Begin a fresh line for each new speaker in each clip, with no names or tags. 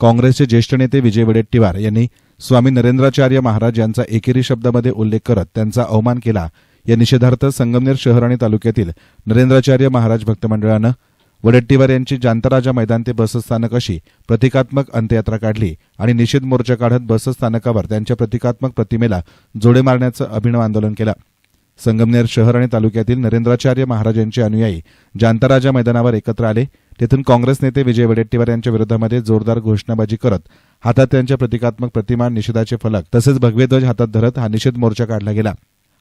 काँग्रेसचे ज्येष्ठ नेते विजय वडेट्टीवार यांनी स्वामी नरेंद्राचार्य महाराज यांचा एकेरी शब्दामध्ये उल्लेख करत त्यांचा अवमान केला. या निषेधार्थ संगमनेर शहर आणि तालुक्यातील नरेंद्राचार्य महाराज भक्त मंडळानं वडेट्टीवार यांची जांतराजा मैदान ते बसस्थानक अशी प्रतिकात्मक अंत्ययात्रा काढली आणि निषेध मोर्चा काढत बसस्थानकावर त्यांच्या प्रतिकात्मक प्रतिमेला जोडे मारण्याचं अभिनव आंदोलन केलं. संगमनेर शहर आणि तालुक्यातील नरेंद्राचार्य महाराजांचे अनुयायी जांताराजा मैदानावर एकत्र आले. तेथून काँग्रेस नेते विजय वडेट्टीवार यांच्या विरोधामध्ये जोरदार घोषणाबाजी करत हातात त्यांच्या प्रतिकात्मक प्रतिमा निषेधाचे फलक तसेच भगवे ध्वज हातात धरत हा निषेध मोर्चा काढला गेला.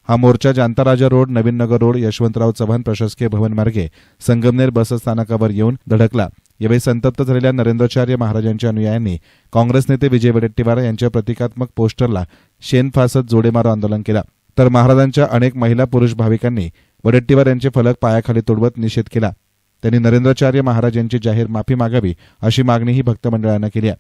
हा मोर्चा जांताराजा रोड नवीन नगर रोड यशवंतराव चव्हाण प्रशासकीय भवन मार्गे संगमनेर बसस्थानकावर येऊन धडकला. यावेळी संतप्त झालेल्या नरेंद्राचार्य महाराजांच्या अनुयायांनी काँग्रेस नेते विजय वडेट्टीवार यांच्या प्रतिकात्मक पोस्टरला शेनफासत जोडेमारो आंदोलन केला. तर महाराजांच्या अनेक महिला पुरुष भाविकांनी वडेट्टीवार यांचे फलक पायाखाली तुडवत निषेध केला. त्यांनी नरेंद्राचार्य महाराज यांची जाहीर माफी मागावी अशी मागणीही भक्तमंडळानं केली आहे.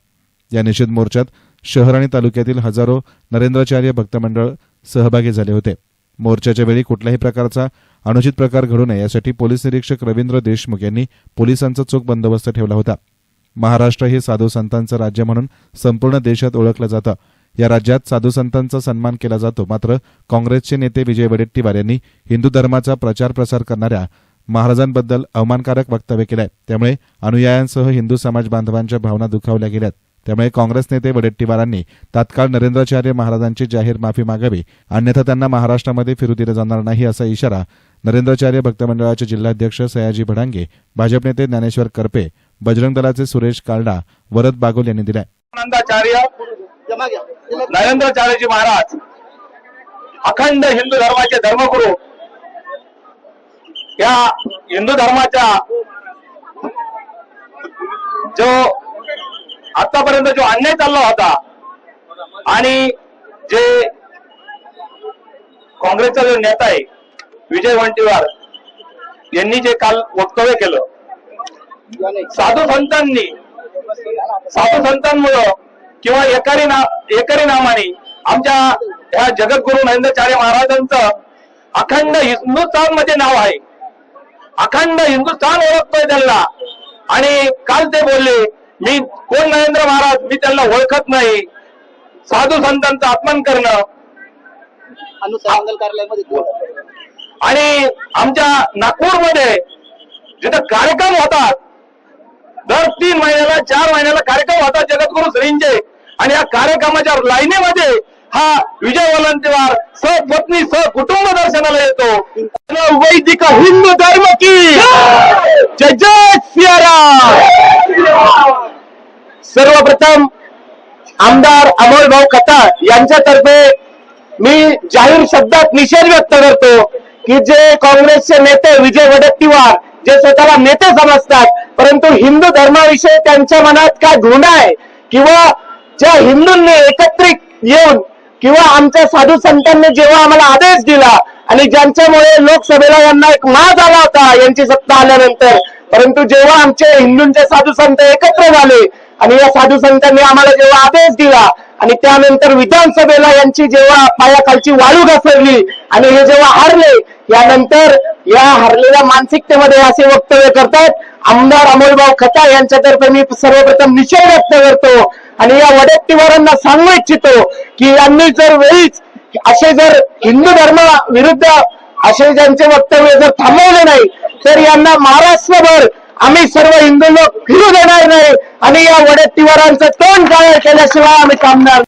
या निषेध मोर्चात शहर आणि तालुक्यातील हजारो नरेंद्राचार्य भक्तमंडळ सहभागी झाले होते. मोर्चाच्या वेळी कुठल्याही प्रकारचा अनुचित प्रकार घडू नये यासाठी पोलीस निरीक्षक रवींद्र देशमुख यांनी पोलिसांचा चोख बंदोबस्त ठेवला होता. महाराष्ट्र हे साधू संतांचं राज्य म्हणून संपूर्ण देशात ओळखलं जातं. या राज्यात साधू संतांचा सन्मान केला जातो. मात्र काँग्रेसचे नेते विजय वडेट्टीवार यांनी हिंदू धर्माचा प्रचार प्रसार करणाऱ्या महाराजांबद्दल अवमानकारक वक्तव्य केलंय. त्यामुळे अनुयायांसह हिंदू समाज बांधवांच्या भावना दुखावल्या गेल्यात. त्यामुळे काँग्रेस नेते वडेट्टीवारांनी तात्काळ नरेंद्राचार्य महाराजांची जाहीर माफी मागावी. अन्यथा त्यांना महाराष्ट्रामध्ये फिरू दिलं जाणार नाही असा इशारा नरेंद्राचार्य भक्त मंडळाचे जिल्हाध्यक्ष सयाजी भडांगे भाजप नेते ज्ञानेश्वर करपे बजरंग दलाचे सुरेश कालडा वरद बागोल यांनी दिलाय.
आनंदाचार्य नरेंद्राचार्यजी महाराज अखंड हिंदू धर्माचे धर्मगुरु. या हिंदू धर्माच्या जो आतापर्यंत जो अन्याय चालला होता आणि जे काँग्रेसचा जो नेता आहे विजय वंटीवार यांनी जे काल वक्तव्य केलं साधू संतांनी साधू संतांमुळं किंवा एकारी ना एकरी नामाने आमच्या ह्या जगद्गुरु नरेंद्रचार्य महाराजांचं अखंड हिंदुस्थानमध्ये नाव आहे. अखंड हिंदुस्थान ओळखतोय त्यांना. आणि काल ते बोलले मी कोण नरेंद्र महाराज? मी त्यांना ओळखत नाही. साधू संतांचं अपमान करणं आणि आमच्या नागपूरमध्ये जिथं कार्यक्रम होतात दर तीन महिन्याला चार महिन्याला कार्यक्रम होतात जगद्गुरु आणि या कार्यक्रमाच्या लाईनीमध्ये हा विजय वलंतीवार सहपत्नी सहकुटुंब दर्शनाला येतो. वैदिक हिंदू धर्म की जय जय सियाराम. सर्वप्रथम आमदार अमोल भाऊ कथा यांच्यातर्फे मी जाहीर शब्दात निषेध व्यक्त करतो की जे काँग्रेसचे नेते विजय वडेट्टीवार जे स्वतःला नेते समजतात परंतु हिंदू धर्माविषयी त्यांच्या मनात काय घृणा आहे किंवा ज्या हिंदूंनी एकत्रित येऊन किंवा आमच्या साधू संतांनी जेव्हा आम्हाला आदेश दिला आणि ज्यांच्यामुळे लोकसभेला यांना एक माज आला होता यांची सत्ता आल्यानंतर परंतु जेव्हा आमचे हिंदूंचे साधू संत एकत्र झाले आणि या साधू संतांनी आम्हाला जेव्हा आदेश दिला आणि त्यानंतर विधानसभेला यांची जेव्हा पायाखालची वाळू घसरली आणि हे जेव्हा हारले यानंतर या हरलेल्या मानसिकतेमध्ये असे वक्तव्य करतात आमदार अमोलभाऊ खता यांच्यातर्फे मी सर्वप्रथम निषेध व्यक्त करतो आणि या वडेट्टीवारांना सांगू इच्छितो की यांनी जर वेळीच असे जर हिंदू धर्मा विरुद्ध असे ज्यांचे वक्तव्य जर थांबवले नाही तर यांना महाराष्ट्रभर आम्ही सर्व हिंदू लोक फिरू देणार नाही आणि या वडेट्टीवारांचं तोंड काळ केल्याशिवाय आम्ही थांबणार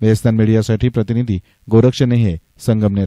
मीडियासाठी प्रतिनिधी गोरक्ष नेहे संगमनेर.